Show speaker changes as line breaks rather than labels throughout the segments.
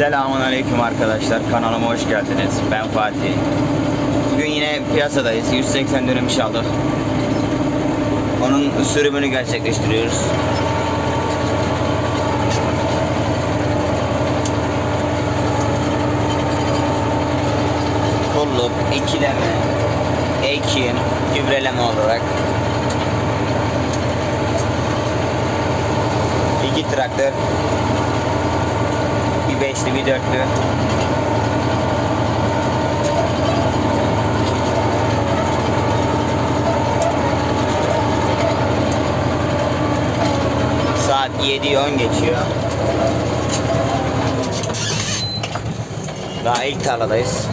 Selamun Aleyküm arkadaşlar. Kanalıma hoş geldiniz. Ben Fatih. Bugün yine piyasadayız. 180 dönüm iş aldık. Onun sürümünü gerçekleştiriyoruz. Kolluk, ikileme, ekim, gübreleme olarak iki traktör bir beşli bir dörtlü saat 7'yi 10 geçiyor. Daha ilk tarladayız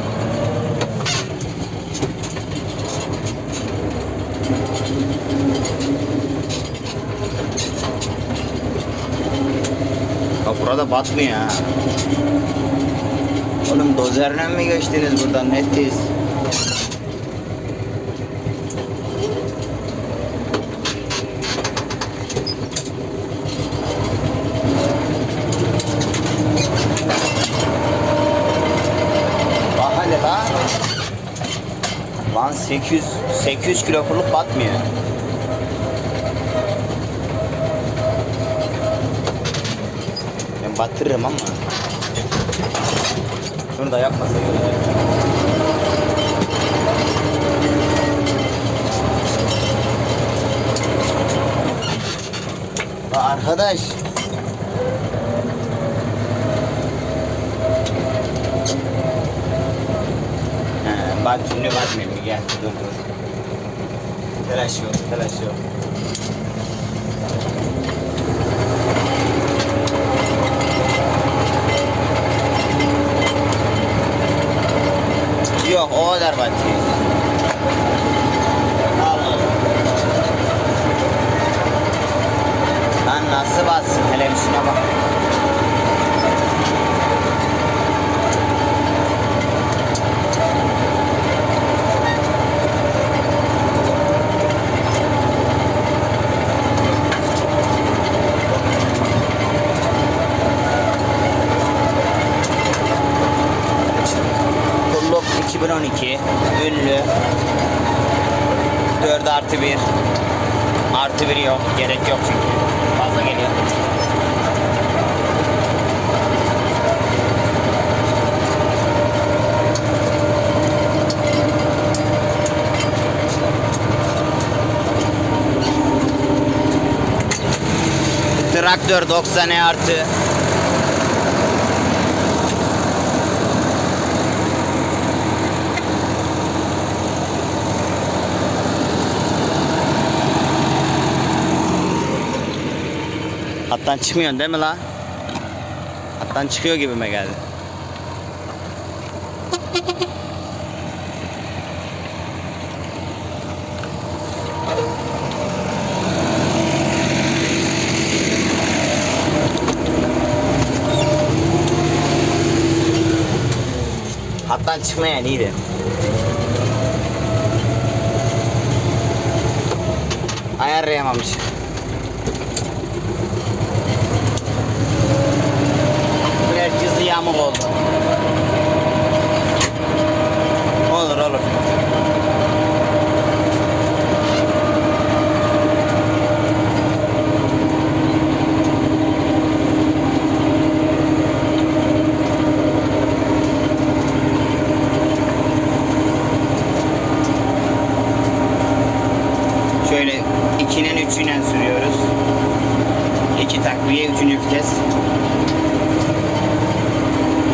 Ya burada batmıyor ha. Oğlum dozerle mi geçtiniz buradan la. Lan 800 800 kilo kuruluk batmıyor. Batırırım ama. Şunu da yapmasa göre. La arkadaş. He, bak şimdi mu? Gel dur dur. Telaş yok, telaş. Yok o kadar batıyor. Al al. Lan nasıl bassın hele bir şuna bak. Kulluk 2012 ünlü 4 artı 1 artı 1 yok gerek yok çünkü. Fazla geliyor. Traktör 90 E artı Hattan çıkmıyorsun değil mi la? Hattan çıkıyor gibime geldi. Hattan çıkmayan iyiydi. Ayarlayamamış. Biraz cızı yamuk oldu. Olur olur. Şöyle ikinin üçüyle sürüyoruz. İki takviye, üçüncü vites.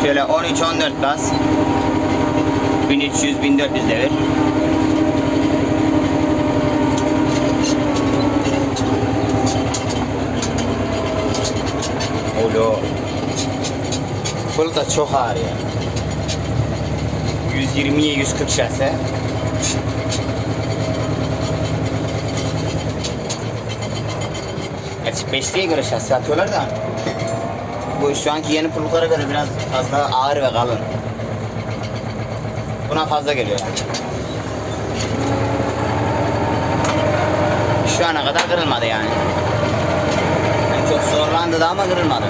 Şöyle 13-14 gaz. 1300-1400 devir. Olo. Full da çok ağır ya. 120'ye 140 şase. Gerçi 5'liye göre şase atıyorlar da. Bu şu anki yeni puluklara göre biraz fazla ağır ve kalın. Buna fazla geliyor yani. Şu ana kadar kırılmadı yani. yani çok zorlandı da ama kırılmadı.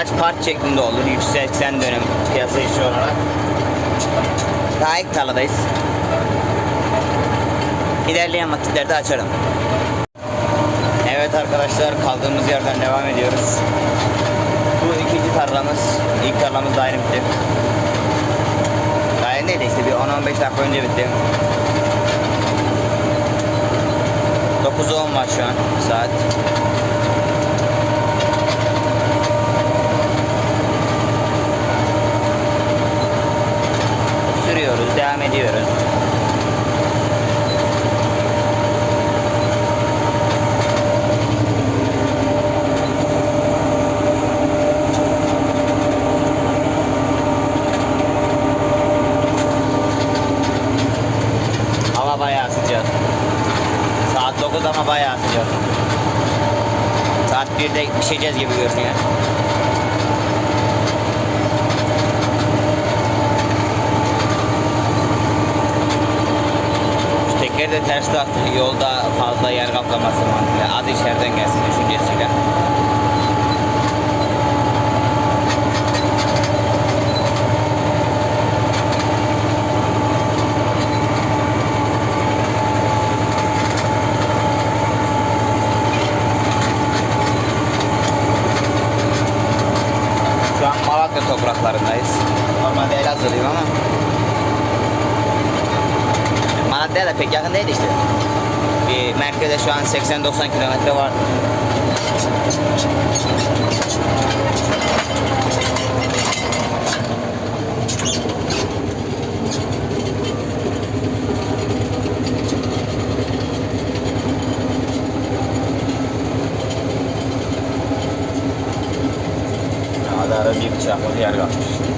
Birkaç part şeklinde olur. 180 dönüm piyasa işi olarak. Daha ilk tarladayız. İlerleyen vakitlerde açarım. Evet arkadaşlar kaldığımız yerden devam ediyoruz. Bu ikinci tarlamız. İlk tarlamız daire bitti. Daire neydi işte bir 10-15 dakika önce bitti. 9-10 var şu an saat. Sürüyoruz, devam ediyoruz. Hava bayağı sıcak. Saat 9 ama bayağı sıcak. Saat 1'de pişeceğiz gibi görünüyor. De ters taktı. Yolda fazla yer kaplaması mantıklı. Az içeriden gelsin düşüncesiyle. Şu an Malatya topraklarındayız. Normalde Elazığlıyım ama Malatya'ya da pek yakın değil işte. Bir merkeze şu an 80-90 kilometre var. Ada ara bir bıçaklı yer kalmış.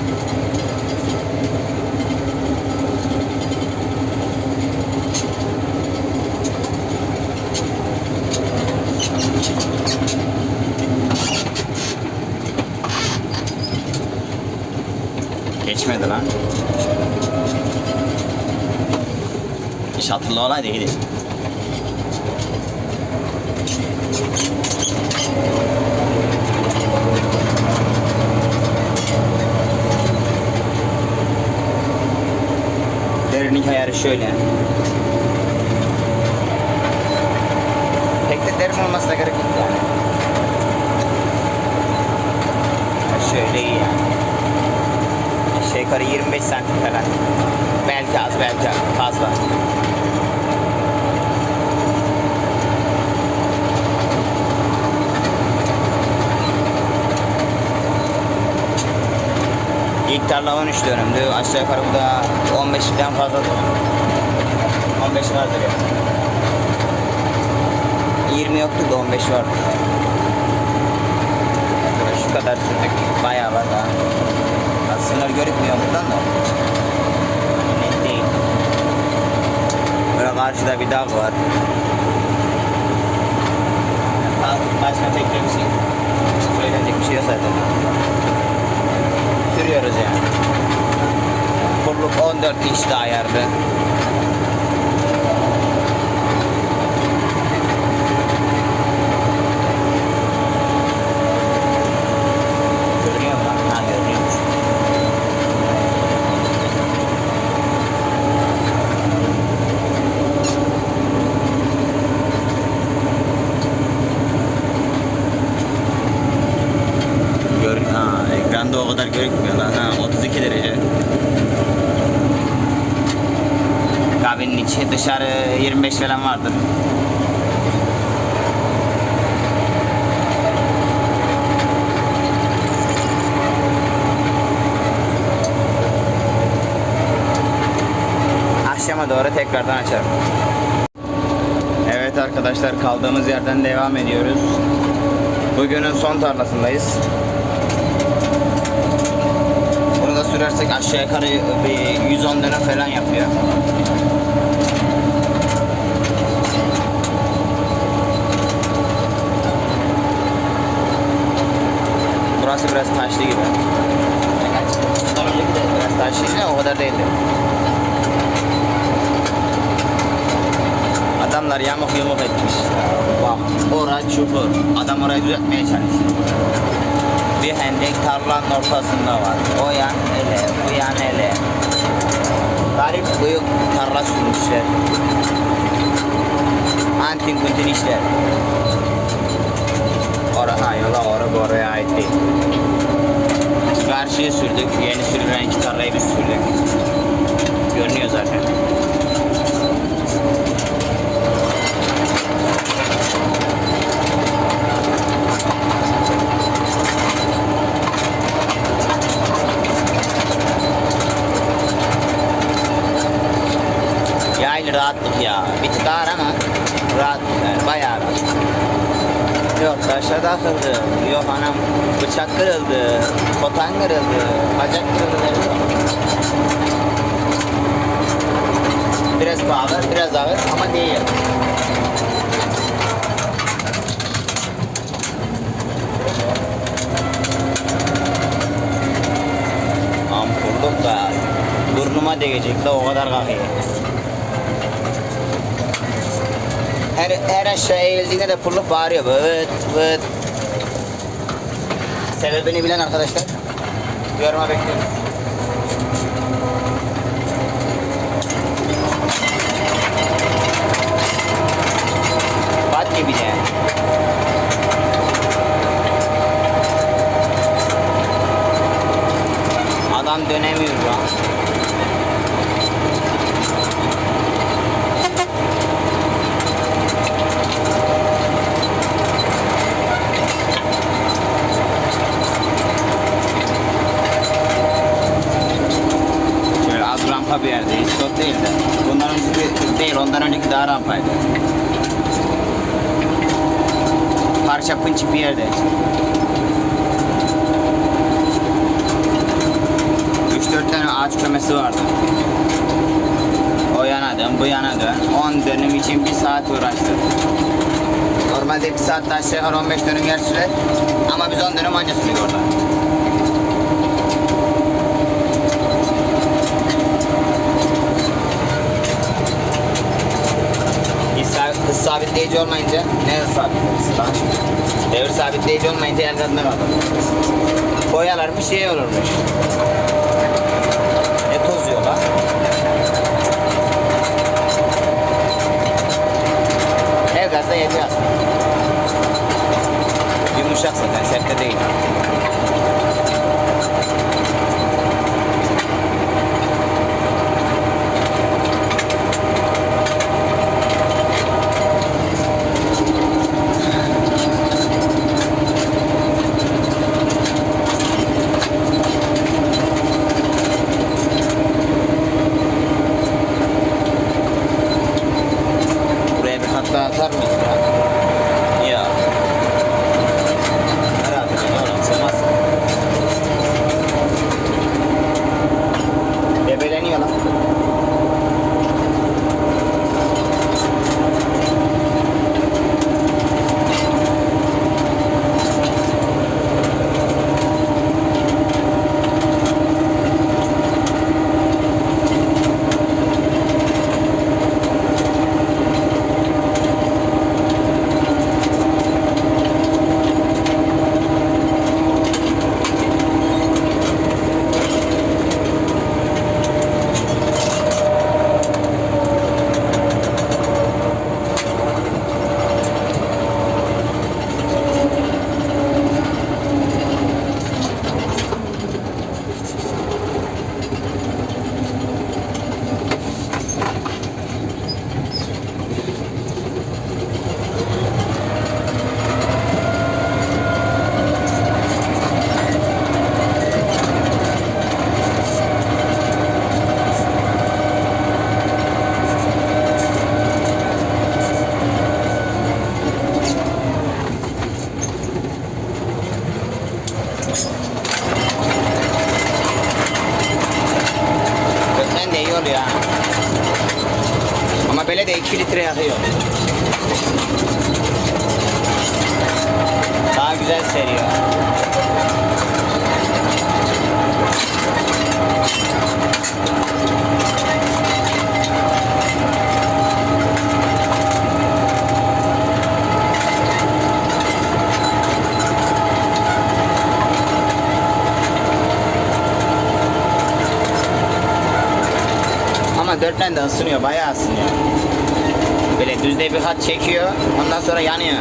Geçmedi lan. Şatırlı olaydı iyiydi. Derinlik ayarı şöyle. Pek de derin olmasına gerek yok yani. Ya Şöyle iyi yani. Yukarı 25 santim falan. Belki az belki fazla. İlk tarla 13 dönümdü. Aşağı yukarı bu da 15'den fazla dönüm. 15 vardır ya. 20 yoktu da 15 vardı. Şu kadar sürdük. Bayağı var daha. Sınır görükmüyor buradan da. Net değil. Böyle karşıda bir dağ var. Başka tek bir şey. Söylenecek bir şey yok zaten. Sürüyoruz yani. Kurluk 14 inç ayarlı. Görünüyor mu lan? Ha görünüyormuş. Gör, ha, ekranda o kadar görünmüyor lan. Ha, 32 derece. Kabinin içi dışarı 25 falan vardır. Akşama doğru tekrardan açarım. Evet arkadaşlar kaldığımız yerden devam ediyoruz. Bugünün son tarlasındayız. Sürersek aşağı yukarı bir 110 dönem falan yapıyor. Burası biraz taşlı gibi. Daha önceki de biraz taşlıydı ama o kadar değildi. Adamlar yamuk yumuk etmiş. Bak orası çukur. Adam orayı düzeltmeye çalışıyor. Bir hendek tarlanın ortasında var. O yan ele, bu yan ele. Garip büyük tarla sürmüşler. Antin kuntin işler. Ora, ha yola ora oraya ait değil. Karşıya sürdük. Yeni sürülen iki tarlayı biz sürdük. Görünüyor zaten. Ağır ama rahatlık yani bayağı rahat. Yok taşa takıldı. Yok anam bıçak kırıldı. Kotan kırıldı. Bacak kırıldı. Biraz pahalı, biraz ağır ama değil. Ampulluk da burnuma değecek de o kadar kalkıyor. Her, her aşağı eğildiğinde de pulluk bağırıyor. Vıt vıt. Sebebini bilen arkadaşlar. Yoruma bekliyorum. Bat gibi de. Adam dönemiyor lan. Şöyle az rampa bir yerdeyiz. Çok değil de. Bundan önceki değil, ondan önceki daha rampaydı. Parça pınçık bir yerde. Üç dört tane ağaç kömesi vardı. O yana dön, bu yana dön. 10 dönüm için bir saat uğraştık. Normalde bir saatte aşağı yukarı 15 dönüm yer sürer. Ama biz 10 dönüm anca sürdük orada. Hız sabitleyici olmayınca ne hız sabitleyicisi lan? Devir sabitleyici olmayınca el gazına kalır. Boyalarmış şey olurmuş. Ne tozuyor lan? El gazda yetiyor aslında. Yumuşak zaten sert de değil. Atar mıyız ya? Ya. Herhalde oğlum sığmaz. Bebeleniyor lan. Gökten de iyi oluyor. Ama böyle de 2 litre yakıyor. Daha güzel seriyor. Öğretmen de ısınıyor, bayağı ısınıyor. Böyle düzde bir hat çekiyor, ondan sonra yanıyor.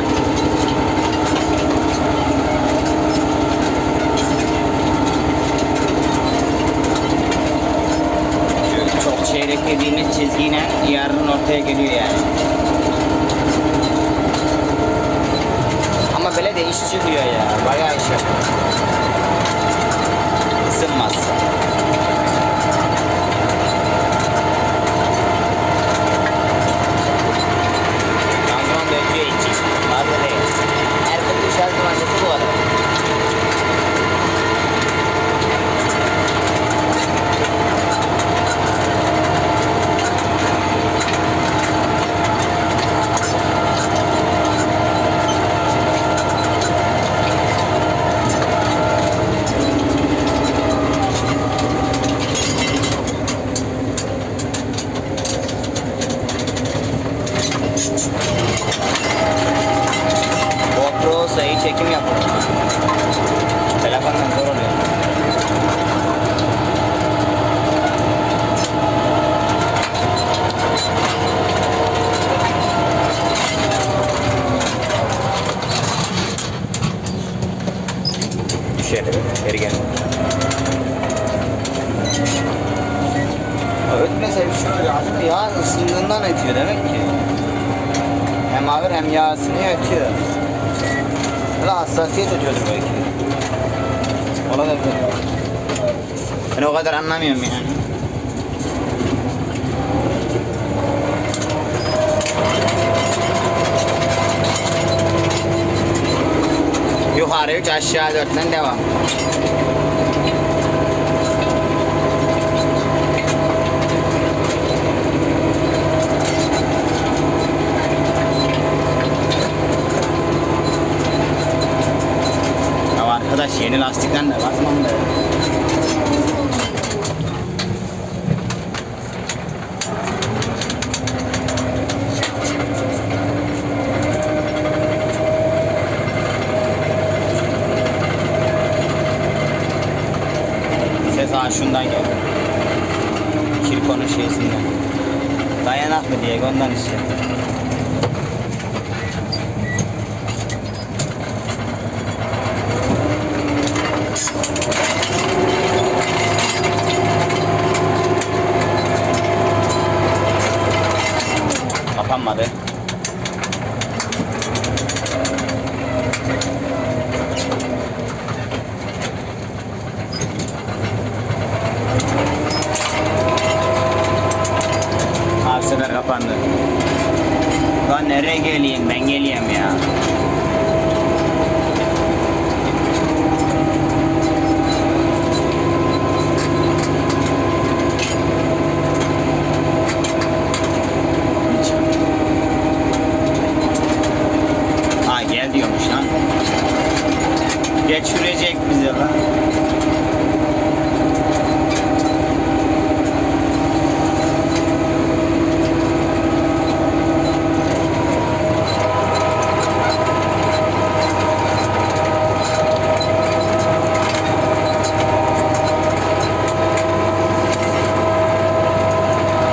Şu Çok çeyrek dediğimiz çizgiyle yarın ortaya geliyor yani. Ama böyle de iş çıkıyor ya, bayağı iş yapıyor. Isınmaz. Şanzıman da ötüyor içi. Fazla değil. Her türlü Acaba yağ ısındığından ötüyor demek ki. Hem ağır hem yağ ısınıyor ötüyor. Valla hassasiyet ötüyordur belki. Olabilir. Ben o kadar anlamıyorum yani. Yukarı 3 aşağı 4'ten devam. Ya arkadaş yeni lastikten de basmam da. Kapanmadı. Ha bu sefer kapandı. Lan nereye geleyim? Ben geleyim ya. Ha gel diyormuş lan. Geçirecek bizi lan.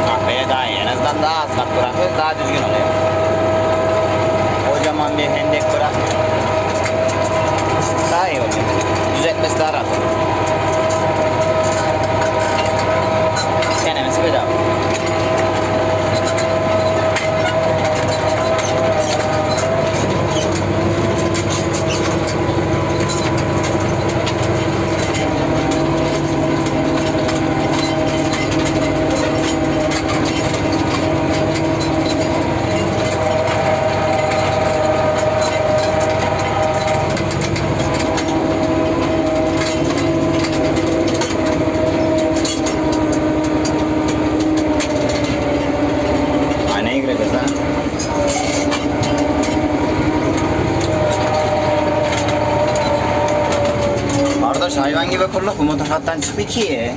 Kahveye daha iyi. En azından daha az kart bırakıyor, daha düzgün oluyor. Kocaman bir hendek bırak. Daha iyi oluyor. Düzeltmesi daha rahat oluyor. Denemesi bedava. Aynaya gireceğiz ha. Kardeş hayvan gibi kulluk bu motor hattan çıktı ki.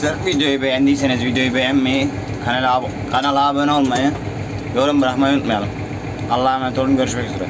Arkadaşlar videoyu beğendiyseniz videoyu beğenmeyi, kanala, ab- kanala abone olmayı, yorum bırakmayı unutmayalım. Allah'a emanet olun. Görüşmek üzere.